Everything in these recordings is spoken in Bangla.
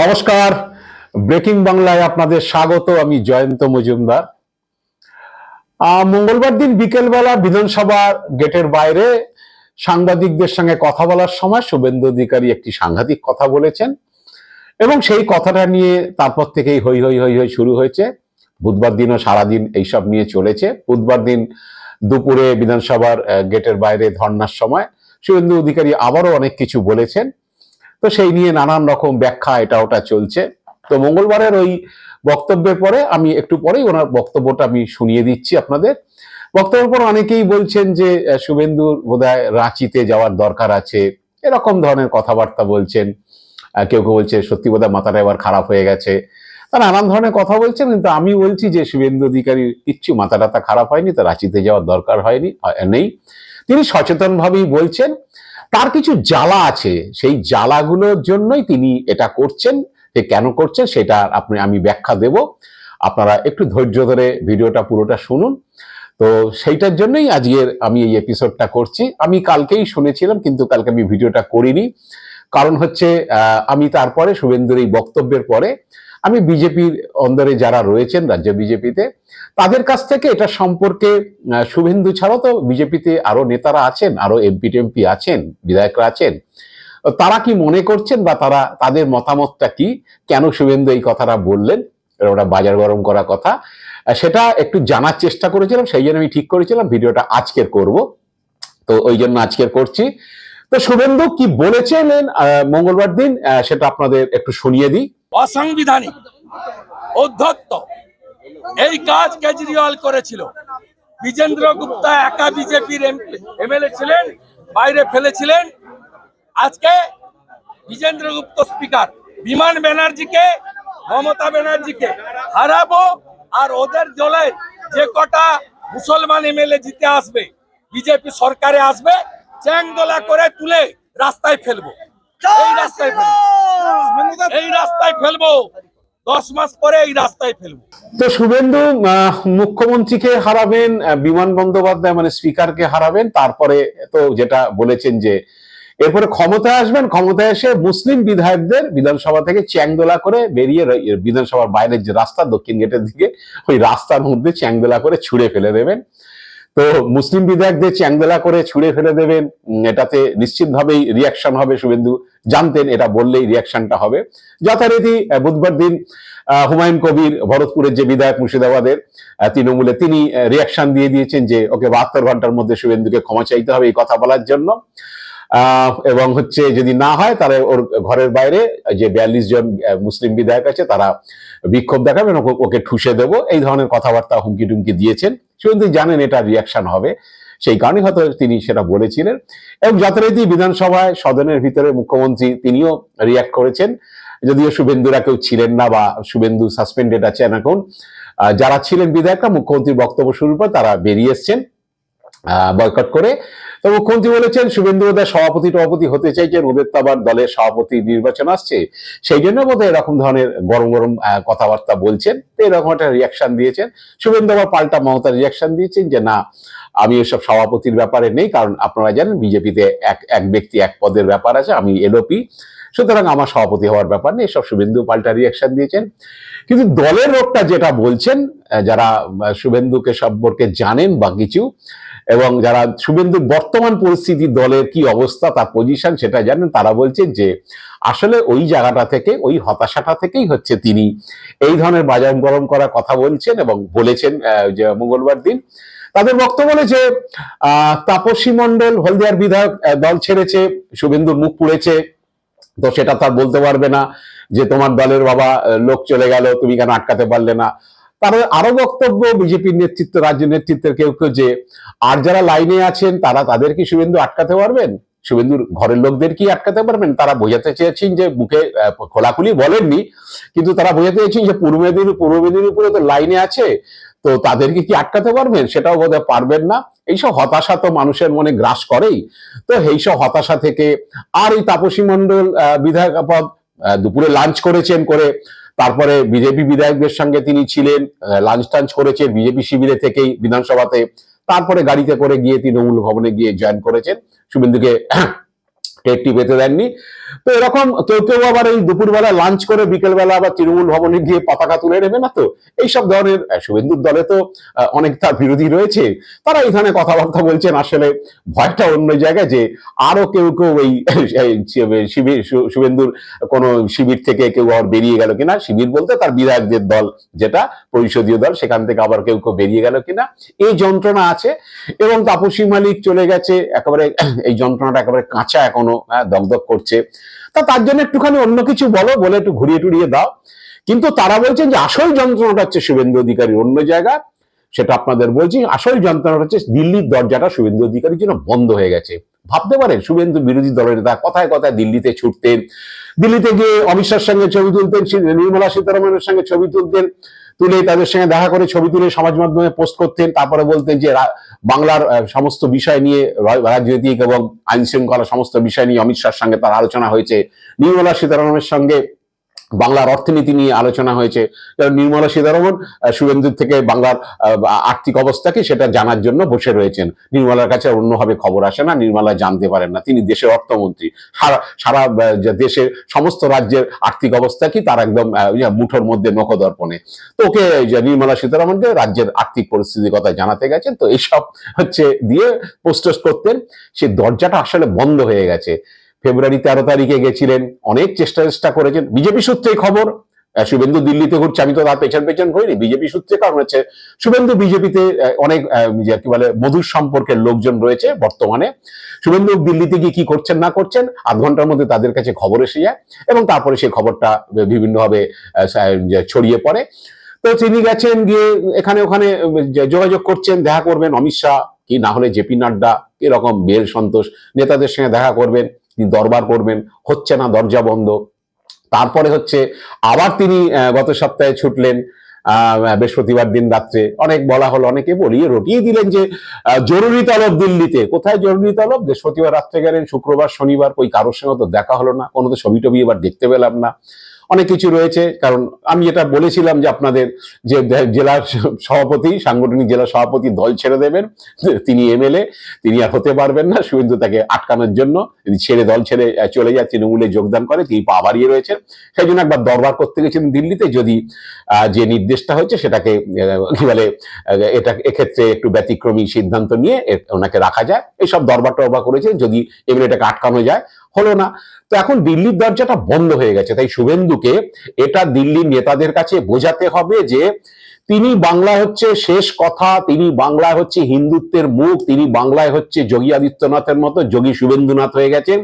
নমস্কার। ব্রেকিং বাংলায় আপনাদের স্বাগত, আমি জয়ন্ত মজুমদার। মঙ্গলবার দিন বিকেলবেলা বিধানসভার গেটের বাইরে সাংবাদিকদের সঙ্গে কথা বলার সময় শুভেন্দু অধিকারী একটি সাংঘাতিক কথা বলেছেন এবং সেই কথাটা নিয়ে তারপর থেকেই হই হই হই হই শুরু হয়েছে। বুধবার দিনও সারাদিন এইসব নিয়ে চলেছে। বুধবার দিন দুপুরে বিধানসভার গেটের বাইরে ধর্নার সময় শুভেন্দু অধিকারী আবারও অনেক কিছু বলেছেন। তো সেই নিয়ে নানান রকম ব্যাখ্যা এটা ওটা চলছে। তো মঙ্গলবারের ওই বক্তব্যের পরে আমি একটু পরেই ওনার বক্তব্যটা আমি শুনিয়ে দিচ্ছি আপনাদের। বক্তব্যের পর অনেকেই বলছেন যে শুভেন্দুর বোধহয় রাঁচিতে যাওয়ার দরকার আছে, এরকম ধরনের কথাবার্তা বলছেন। কেউ কেউ বলছে, সত্যি বোধহয় মাথাটা এবার খারাপ হয়ে গেছে। নানান ধরনের কথা বলছেন, কিন্তু আমি বলছি যে, শুভেন্দু অধিকারী কিচ্ছু মাথা টাথা খারাপ হয়নি, তো রাঁচিতে যাওয়ার দরকার হয়নি নেই। তিনি সচেতনভাবেই বলছেন তার কিছু জ্বালা আছে, সেই জ্বালাগুলোর জন্যই তিনি এটা করছেন, যে কেন করছেন সেটা আপনি, আমি ব্যাখ্যা দেব। আপনারা একটু ধৈর্য ধরে ভিডিওটা পুরোটা শুনুন। তো সেইটার জন্যই আজকের আমি এই এপিসোডটা করছি। আমি কালকেই শুনেছিলাম, কিন্তু কালকে আমি ভিডিওটা করিনি। কারণ হচ্ছে আমি তারপরে শুভেন্দুর এই বক্তব্যের পরে আমি বিজেপির অন্দরে যারা রয়েছেন রাজ্য বিজেপিতে, তাদের কাছ থেকে এটা সম্পর্কে শুভেন্দু ছাড়াও তো বিজেপিতে আরও নেতারা আছেন, আরও এমপি টেমপি আছেন, বিধায়করা আছেন। তারা কি মনে করছেন বা তারা, তাদের মতামতটা কি? কেন শুভেন্দু এই কথাটা বললেন? ওটা বাজার গরম করা কথা। সেটা একটু জানার চেষ্টা করেছিলাম, সেই জন্য আমি ঠিক করেছিলাম, ভিডিওটা আজকের করব। তো ওই জন্য আজকের করছি। তো শুভেন্দু কি বলেছিলেন মঙ্গলবার দিন সেটা আপনাদের একটু শুনিয়ে দিই। অসাংবিধানিক অধ্যত্ত এই কাজ কেজরিওয়াল করেছিল। বিজেন্দ্র গুপ্তা একা বিজেপির এমএলএ ছিলেন, বাইরে ফেলেছিলেন। আজকে বিজেন্দ্র গুপ্ত স্পিকার, বিমান ব্যানার্জিকে, মমতা ব্যানার্জিকে হারাবো আর ওদের দলে যে কটা মুসলমান এমএলএ জিতে আসবে, বিজেপি সরকারে আসবে, চ্যাংদোলা করে তুলে রাস্তায় ফেলব। এই রাস্তায় ফেলব। এই রাস্তায় ফেলব। দশ মাস পরে এই রাস্তায় ফেলব। তো শুভেন্দু মুখ্যমন্ত্রীকে হারাবেন বিমান বন্দ্যোপাধ্যায় মানে স্পিকারকে হারাবেন তারপরে তো যেটা বলেছেন যে এরপরে ক্ষমতায় আসবেন ক্ষমতায় এসে মুসলিম বিধায়কদের বিধানসভা থেকে চ্যাংদোলা করে বেরিয়ে বিধানসভার বাইরের যে রাস্তা দক্ষিণ গেটের দিকে ওই রাস্তার মধ্যে চ্যাংদোলা করে ছুঁড়ে ফেলে দেবেন। তো মুসলিম বিধায়কদের চ্যাংদোলা করে ছুঁড়ে ফেলে দেবেন। এটাতে নিশ্চিতভাবেই রিয়াকশন হবে শুভেন্দু। জানতেন এটা বললেই রিয়াকশনটা হবে। যথারীতি বুধবার দিন হুমায়ুন কবির ভরতপুরের যে বিধায়ক মুর্শিদাবাদের তৃণমূলে তিনি রিয়াকশন দিয়ে দিয়েছেন যে, ওকে বাহাত্তর ঘণ্টার মধ্যে শুভেন্দুকে ক্ষমা চাইতে হবে এই কথা বলার জন্য। এবং হচ্ছে যদি না হয়, তাহলে ওর ঘরের বাইরে যে বিয়াল্লিশ জন মুসলিম বিধায়ক আছে, তারা বিক্ষোভ দেখাবেন, ওকে ঠুসে দেবো। এই ধরনের কথাবার্তা হুমকি টুমকি দিয়েছেন। শুভেন্দু জানেন এটা রিয়াকশন হবে। সেই কারণে হয়তো তিনি সেটা বলেছিলেন। এবং যথারীতি বিধানসভায় সদনের ভিতরে মুখ্যমন্ত্রী তিনিও রিয়াক্ট করেছেন। যদিও শুভেন্দুরা কেউ ছিলেন না বা শুভেন্দু সাসপেন্ডেড আছেন এখন। যারা ছিলেন বিধায়করা, মুখ্যমন্ত্রীর বক্তব্য শুরুর পর তারা বেরিয়ে এসছেন। বয়কট করে। তো মুখ্যমন্ত্রী বলেছেন, শুভেন্দু বোধহয় সভাপতি টভাপতি হতে চাইছেন, ওদের তো আবার দলের সভাপতি নির্বাচন আসছে। সেই জন্য বোধহয় এরকম ধরনের গরম গরম কথাবার্তা বলছেন। তো এরকম একটা রিয়াকশন দিয়েছেন। শুভেন্দু আবার পাল্টা মমতা রিয়াকশন দিয়েছেন যে, না, আমি এসব সভাপতির ব্যাপারে নেই, কারণ আপনারা জানেন বিজেপিতে এক এক ব্যক্তি এক পদের ব্যাপার আছে, আমি এলওপি সুতরাং আমার সভাপতি হওয়ার ব্যাপার নেই। সব শুভেন্দু পাল্টা রিয়াকশন দিয়েছেন। কিন্তু দলের লোকটা যেটা বলছেন যারা শুভেন্দুকে সম্পর্কে জানেন বা কিছু এবং যারা শুভেন্দুর বর্তমান পরিস্থিতি দলের কি অবস্থা, তার পজিশন সেটা জানেন, তারা বলছেন যে আসলে ওই জায়গাটা থেকে, ওই হতাশাটা থেকেই হচ্ছে তিনি এই ধরনের বাজার গরম করা কথা বলছেন এবং বলেছেন যে মঙ্গলবার দিন। তাদের বক্তব্য আহ, তাপসী মণ্ডল হলদিয়ার বিধায়ক দল ছেড়েছে শুভেন্দুর মুখ পুড়েছে, তো সেটা তার বলতে পারবে না যে তোমার দলের বাবা লোক চলে গেল, তুমি কেন আটকাতে পারলে না? তার আরও বক্তব্য বিজেপির নেতৃত্ব রাজ্য নেতৃত্বের কেউ কেউ যে আর যারা লাইনে আছেন তারা তাদের কি শুভেন্দু আটকাতে পারবেন? শুভেন্দুর ঘরের লোকদের কি আটকাতে পারবেন? তারা বোঝাতে চেয়েছেন যে মুখে খোলাখুলি বলেননি কিন্তু তারা বোঝাতে চেয়েছেন যে পূর্ব মেদিনীপুর পূর্ব মেদিনীপুরে তো লাইনে আছে তো তাদেরকে কি আটকাতে পারবেন? সেটাও বোধহয় পারবেন না। এইসব হতাশা তো মানুষের মনে গ্রাস করেই। তো এইসব হতাশা থেকে আর এই তাপসী মণ্ডল আহ, বিধায়ক পদ দুপুরে লাঞ্চ করেছেন করে তারপরে বিজেপি বিধায়কদের সঙ্গে তিনি ছিলেন লাঞ্চ টাঞ্চ করেছেন, বিজেপি শিবিরে থেকেই বিধানসভাতে। তারপরে গাড়িতে করে গিয়ে তৃণমূল ভবনে গিয়ে জয়েন করেছেন। শুভেন্দুকে টেটটি পেতে দেননি। তো এরকম কেউ কেউ আবার এই দুপুরবেলা লাঞ্চ করে বিকেলবেলা আবার তৃণমূল ভবনে গিয়ে পতাকা তুলে নেবে না তো? এইসব ধরনের শুভেন্দুর দলে তো অনেক তার বিরোধী রয়েছে। তারা এখানে কথাবার্তা বলছেন আসলে ভয়টা অন্য জায়গায় যে আরও কেউ কেউ এই শিবির শুভেন্দুর কোনো শিবির থেকে কেউ আবার বেরিয়ে গেল কিনা? শিবির বলতে তার বিধায়কদের দল যেটা, পরিষদীয় দল, সেখান থেকে আবার কেউ কেউ বেরিয়ে গেল কিনা? এই যন্ত্রণা আছে এবং তাপসী মালিক চলে গেছে, একেবারে, এই যন্ত্রণাটা একেবারে কাঁচা এখনও দগদগ করছে। তা তার জন্য একটুখানি অন্য কিছু বলো, বলে একটু ঘুরিয়ে টুরিয়ে দাও। কিন্তু তারা বলছেন যে আসল যন্ত্রণাটা হচ্ছে শুভেন্দু অধিকারীর অন্য জায়গা। সেটা আপনাদের বলছি, আসল যন্ত্রণাটা হচ্ছে দিল্লির দরজাটা শুভেন্দু অধিকারীর জন্য বন্ধ হয়ে গেছে। ভাবতে পারেন, শুভেন্দু বিরোধী দলের নেতা কথায় কথায় দিল্লিতে ছুটতেন, দিল্লিতে গিয়ে অমিত শাহের সঙ্গে ছবি তুলতেন নির্মলা সীতারামনের সঙ্গে ছবি তুলতেন। তুলে তাদের সঙ্গে দেখা করে ছবি তুলে সমাজ মাধ্যমে পোস্ট করতেন, তারপরে বলতেন যে বাংলার সমস্ত বিষয় নিয়ে রাজনৈতিক এবং আইন শৃঙ্খলা সমস্ত বিষয় নিয়ে অমিত শাহর সঙ্গে তার আলোচনা হয়েছে। নির্মলা সীতারামের সঙ্গে বাংলার অর্থনীতি নিয়ে আলোচনা হয়েছে। নির্মলা সীতারামন আহ, শুভেন্দুর থেকে বাংলার আর্থিক অবস্থাকে সেটা জানার জন্য বসে রয়েছেন। নির্মলার কাছে অন্যভাবে খবর আসে না নির্মলা জানতে পারেন না। তিনি দেশের অর্থমন্ত্রী। সারা সারা দেশের সমস্ত রাজ্যের আর্থিক অবস্থা কি তার একদম মুঠোর মধ্যে নখদর্পণে। তো ওকে নির্মলা সীতারামনকে রাজ্যের আর্থিক পরিস্থিতির কথা জানাতে গেছেন তো এইসব হচ্ছে দিয়ে পোস্টস করতেন। সে দরজাটা আসলে বন্ধ হয়ে গেছে। ফেব্রুয়ারি তেরো তারিখে গেছিলেন, অনেক চেষ্টা চেষ্টা করেছেন। বিজেপি সূত্রে খবর শুভেন্দু দিল্লিতে ঘুরছে আমি তো তার পেছন পেছন ঘুরিনি বিজেপি সূত্রে কারণ হচ্ছে, শুভেন্দু বিজেপিতে অনেক কি বলে, মধুর সম্পর্কের লোকজন রয়েছে বর্তমানে। শুভেন্দু দিল্লিতে গিয়ে কি করছেন, না করছেন, আধ ঘণ্টার মধ্যে তাদের কাছে খবর এসে যায় এবং তারপরে সেই খবরটা বিভিন্নভাবে ছড়িয়ে পড়ে। তো তিনি গেছেন গিয়ে এখানে ওখানে যোগাযোগ করছেন, দেখা করবেন অমিত শাহ, কি না হলে জেপি নাড্ডা এরকম বেল সন্তোষ, নেতাদের সঙ্গে দেখা করবেন। তিনি দরবার করবেন, হচ্ছে না, দরজা বন্ধ। তারপরে হচ্ছে আবার তিনি গত সপ্তাহে ছুটলেন বৃহস্পতিবার দিন রাত্রে। অনেক বলা হলো, অনেকে বলিয়ে রটিয়ে দিলেন যে জরুরি তলব দিল্লিতে। কোথায় জরুরি তলব? বৃহস্পতিবার রাত্রে গেলেন, শুক্রবার, শনিবার ওই কারোর সঙ্গে তো দেখা হলো না, কোনো তো ছবি টবি এবার দেখতে পেলাম না। অনেক কিছু রয়েছে, কারণ আমি যেটা বলেছিলাম যে আপনাদের যে জেলার সভাপতি, সাংগঠনিক জেলা সভাপতি দল ছেড়ে দেবেন, তিনি এমএলএ, তিনি আর হতে পারবেন না, শুভেন্দু তাকে আটকানোর জন্য ছেড়ে দল ছেড়ে চলে যায় তৃণমূলে যোগদান করে, তিনি পা বাড়িয়ে রয়েছেন। সেই জন্য একবার দরবার করতে গেছেন দিল্লিতে, যদি যে নির্দেশটা হয়েছে সেটাকে কি বলে এটা এক্ষেত্রে একটু ব্যতিক্রমী সিদ্ধান্ত নিয়ে ওনাকে রাখা যায়। এইসব দরবার টরবার করেছে, যদি এমএলএটাকে আটকানো যায় হলো না। তো এখন দিল্লির দরজাটা বন্ধ হয়ে গেছে। তাই শুভেন্দুকে এটা দিল্লির নেতাদের কাছে বোঝাতে হবে যে, তিনি বাংলা হচ্ছে শেষ কথা, তিনি বাংলায় হচ্ছে হিন্দুত্বের মুখ, তিনি বাংলায় হচ্ছে যোগী আদিত্যনাথের মতো যোগী শুভেন্দুনাথ হয়ে গেছেন,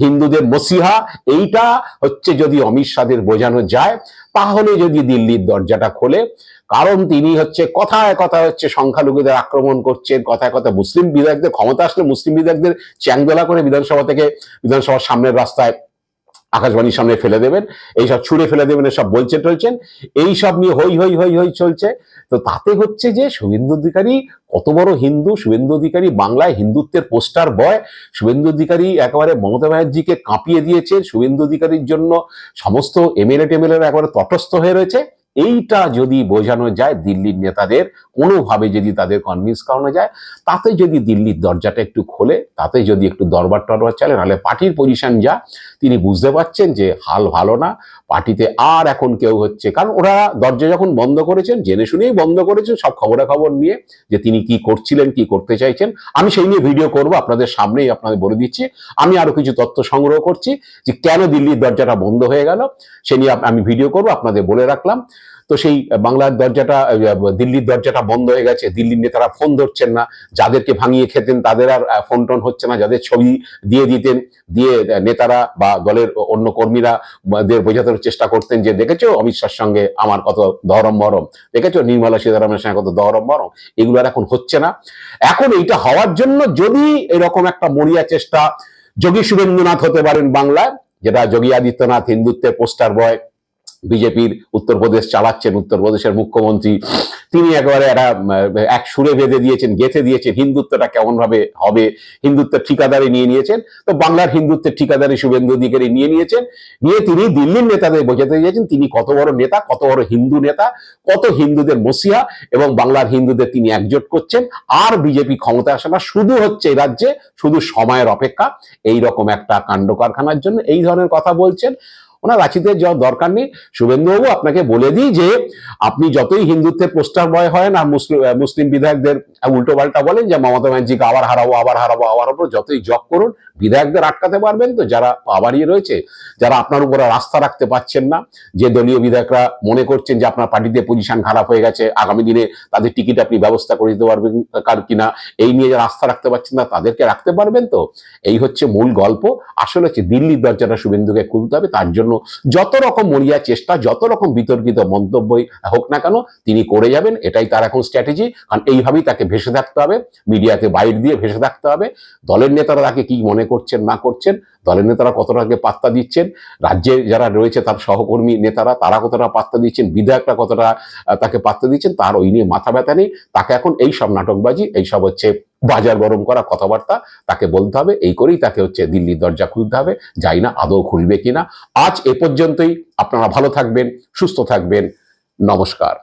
হিন্দুদের মসিহা। এইটা হচ্ছে যদি অমিত শাহের বোঝানো যায়, তাহলে যদি দিল্লির দরজাটা খোলে কারণ তিনি হচ্ছে কথায় কথা হচ্ছে সংখ্যালঘুদের আক্রমণ করছেন, কথায় কথা মুসলিম বিধায়কদের, ক্ষমতা আসলে মুসলিম বিধায়কদের চ্যাংদোলা করে বিধানসভা থেকে বিধানসভার সামনের রাস্তায় আকাশবাণীর সামনে ফেলে দেবেন, এইসব ছুঁড়ে ফেলে দেবেন, এসব বলছে টলছেন, এইসব নিয়ে হই হই হই হই চলছে। তো তাতে হচ্ছে যে শুভেন্দু অধিকারী কত বড় হিন্দু, শুভেন্দু অধিকারী বাংলায় হিন্দুত্বের পোস্টার বয়, শুভেন্দু অধিকারী একেবারে মমতা ব্যানার্জিকে কাঁপিয়ে দিয়েছেন, শুভেন্দু অধিকারীর জন্য সমস্ত এমএলএ টেমএলএরা একেবারে তটস্থ হয়ে রয়েছে। এইটা যদি বোঝানো যায় দিল্লির নেতাদের, কোনোভাবে যদি তাদের কনভিন্স করানো যায়, তাতে যদি দিল্লির দরজাটা একটু খোলে, তাতে যদি একটু দরবার টরবার চলে, নাহলে পার্টির পজিশন যা, তিনি বুঝতে পারছেন যে হাল ভালো না, পার্টিতে আর এখন কেউ হচ্ছে। কারণ ওরা দরজা যখন বন্ধ করেছেন, জেনে শুনেই বন্ধ করেছেন, সব খবরাখবর নিয়ে যে তিনি কি করছিলেন, কি করতে চাইছেন। আমি সেই নিয়ে ভিডিও করব, আপনাদের সামনেই আপনাদের বলে দিচ্ছি। আমি আরও কিছু তথ্য সংগ্রহ করছি যে কেন দিল্লির দরজাটা বন্ধ হয়ে গেল, সে নিয়ে আমি ভিডিও করব, আপনাদের বলে রাখলাম। তো সেই বাংলার দরজাটা দিল্লির দরজাটা বন্ধ হয়ে গেছে। দিল্লির নেতারা ফোন ধরছেন না। যাদেরকে ভাঙিয়ে খেতেন, তাদের আর ফোন টোন হচ্ছে না। যাদের ছবি দিয়ে দিতেন, দিয়ে নেতারা বা দলের অন্য কর্মীরা বোঝাতে চেষ্টা করতেন যে, দেখেছ অমিত শাহর সঙ্গে আমার কত দহরম মরম দেখেছ নির্মলা সীতারামনের সঙ্গে কত দহরম মরম এগুলো আর এখন হচ্ছে না। এখন এইটা হওয়ার জন্য যদি এরকম একটা মরিয়া চেষ্টা যোগী শুভেন্দুনাথ হতে পারেন বাংলায়, যেটা যোগী আদিত্যনাথ হিন্দুত্বের পোস্টার বয় বিজেপির উত্তরপ্রদেশ চালাচ্ছেন, উত্তরপ্রদেশের মুখ্যমন্ত্রী। তিনি একেবারে একটা এক সুরে বেঁধে দিয়েছেন, গেঁথে দিয়েছেন, হিন্দুত্বটা কেমন ভাবে হবে, হিন্দুত্বের ঠিকাদারি নিয়ে নিয়েছেন। তো বাংলার হিন্দুত্বের ঠিকাদারি শুভেন্দু অধিকারী নিয়ে নিয়েছেন। নিয়ে তিনি দিল্লির নেতাদের বোঝাতে দিয়েছেন তিনি কত বড় নেতা, কত বড় হিন্দু নেতা, কত হিন্দুদের মসিহা, এবং বাংলার হিন্দুদের তিনি একজোট করছেন। আর বিজেপি ক্ষমতা আসে না শুধু হচ্ছে এই রাজ্যে, শুধু সময়ের অপেক্ষা এই রকম একটা কাণ্ড কারখানার জন্য এই ধরনের কথা বলছেন। ওনার রাঁচিতে যাওয়ার দরকার নেই। শুভেন্দুবাবু, আপনাকে বলে দিই যে, আপনি যতই হিন্দুত্বের পোস্টার বয় হয় না মুসলিম মুসলিম বিধায়কদের উল্টো পাল্টা বলেন যে মমতা ব্যানার্জিকে আবার হারাবো আবার হারাবো আবার হারাবো, যতই জব করুন, বিধায়কদের আটকাতে পারবেন তো, যারা আবারই রয়েছে, যারা আপনার উপরে রাস্তা রাখতে পারছেন না, যে দলীয় বিধায়করা মনে করছেন যে আপনার পার্টিতে পজিশন খারাপ হয়ে গেছে, আগামী দিনে তাদের টিকিট আপনি ব্যবস্থা করে দিতে পারবেন কার কিনা, এই নিয়ে যারা রাস্তা রাখতে পারছেন না, তাদেরকে রাখতে পারবেন তো? এই হচ্ছে মূল গল্প। আসলে হচ্ছে দিল্লির দরজাটা শুভেন্দুকে খুলতে হবে, তার জন্য যত রকম মরিয়া চেষ্টা, যত রকম বিতর্কিত মন্তব্যই হোক না কেন, তিনি করে যাবেন। এটাই তার এখন স্ট্র্যাটেজি কারণ এইভাবেই তাকে ভেসে থাকতে হবে, মিডিয়াতে বাইর দিয়ে ভেসে থাকতে হবে। দলের নেতারা তাকে কি মনে করছেন, না করছেন? দলের নেতারা কতটাকে পাত্তা দিচ্ছেন? রাজ্যে যারা রয়েছে তার সহকর্মী নেতারা, তারা কতটা পাত্তা দিচ্ছেন? বিধায়করা কতটা তাকে পাত্তা দিচ্ছেন? তার ওই নিয়ে মাথা ব্যথা নেই। তাকে এখন এই সব নাটকবাজি, এই সব হচ্ছে বাজার গরম করা কথাবার্তা, তাকে বলতে হবে, এই করেই তাকে হচ্ছে দিল্লির দরজা খুলতে হবে, যাই না আদৌ খুলবে কিনা। আজ এ পর্যন্তই, আপনারা ভালো থাকবেন, সুস্থ থাকবেন, নমস্কার।